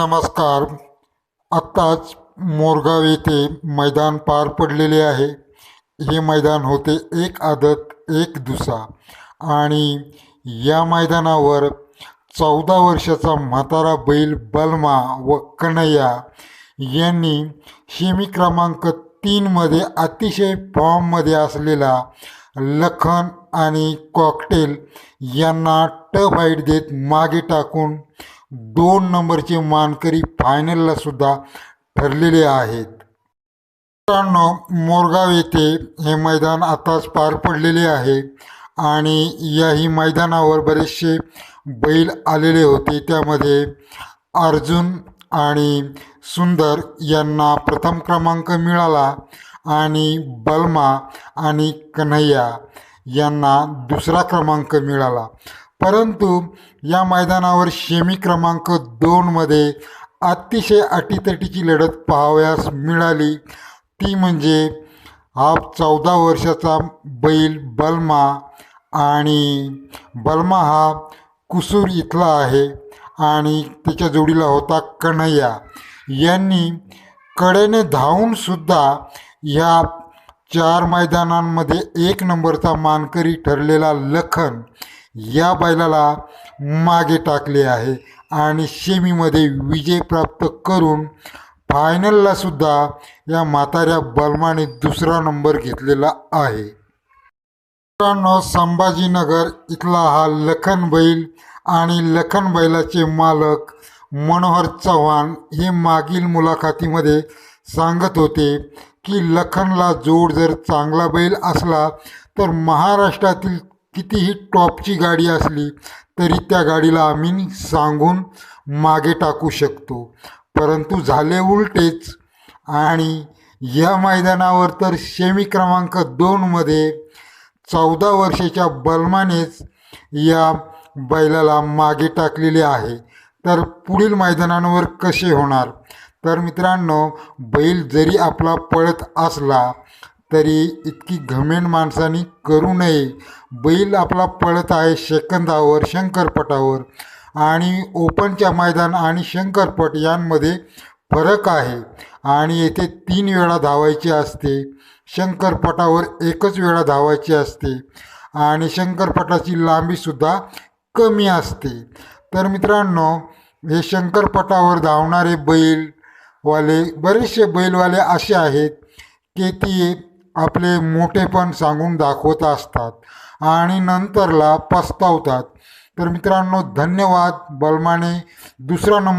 नमस्कार. आत्ताच मोरगाव येथे मैदान पार पडलेले आहे. हे मैदान होते एक आदत एक दुसा. आणि या मैदानावर चौदा वर्षाचा म्हातारा बैल बलमा व कन्हैया यांनी शेमी क्रमांक तीनमध्ये अतिशय फॉर्ममध्ये असलेला लखन आणि कॉकटेल यांना टफ हाईट देत मागे टाकून दोन नंबरचे मानकरी फायनलला सुद्धा ठरलेले आहेत. मित्रांनो मोरगाव येथे हे मैदान आताच पार पडलेले आहे आणि याही मैदानावर बरेचसे बैल आलेले होते. त्यामध्ये अर्जुन आणि सुंदर यांना प्रथम क्रमांक मिळाला आणि बलमा आणि कन्हैया यांना दुसरा क्रमांक मिळाला. परंतु या मैदानावर शेमी क्रमांक दोनमध्ये अतिशय अटीतटीची लढत पाहावयास मिळाली. ती म्हणजे हा चौदा वर्षाचा बैल बलमा आणि बलमा हा कुसूर इथला आहे आणि त्याच्या जोडीला होता कन्हैया. यांनी कडेने धावूनसुद्धा ह्या चार मैदानांमध्ये एक नंबरचा मानकरी ठरलेला लखन या बैलाला मागे टाकले आहे आणि सेमीमध्ये विजय प्राप्त करून फायनलला सुद्धा या म्हाताऱ्या बलमाने दुसरा नंबर घेतलेला आहे. मित्रांनो संभाजीनगर इथला हा लखन बैल आणि लखन बैलाचे मालक मनोहर चव्हाण हे मागील मुलाखतीमध्ये सांगत होते की लखनला जोड जर चांगला बैल असला तर महाराष्ट्रातील कितीही टॉपची गाडी असली तरी त्या गाडीला आम्ही सांगून मागे टाकू शकतो. परंतु झाले उलटेच आणि या मैदानावर तर शेमी क्रमांक दोनमध्ये चौदा वर्षाच्या बलमानेच या बैलाला मागे टाकलेले आहे. तर पुढील मैदानांवर कसे होणार? तर मित्रांनो बैल जरी आपला पळत असला तरी इतकी घमेंड माणसानी करू नये. बैल आपला पळत आहे सेकंदावर शंकरपटावर. आणि ओपनच्या मैदान आणि शंकरपट यांमध्ये फरक आहे. आणि येथे तीन वेळा धावायचे असते. शंकरपटावर एकच वेळा धावायचे असते. आणि शंकरपटाची लांबीसुद्धा कमी असते. तर मित्रांनो हे शंकरपटावर धावणारे बैलवाले बरेचसे बैलवाले असे आहेत की ती आपले मोठेपण सांगून दाखवत असतात आणि नंतरला पस्तावतात. तर मित्रांनो धन्यवाद. बलमाने दुसरा नंबर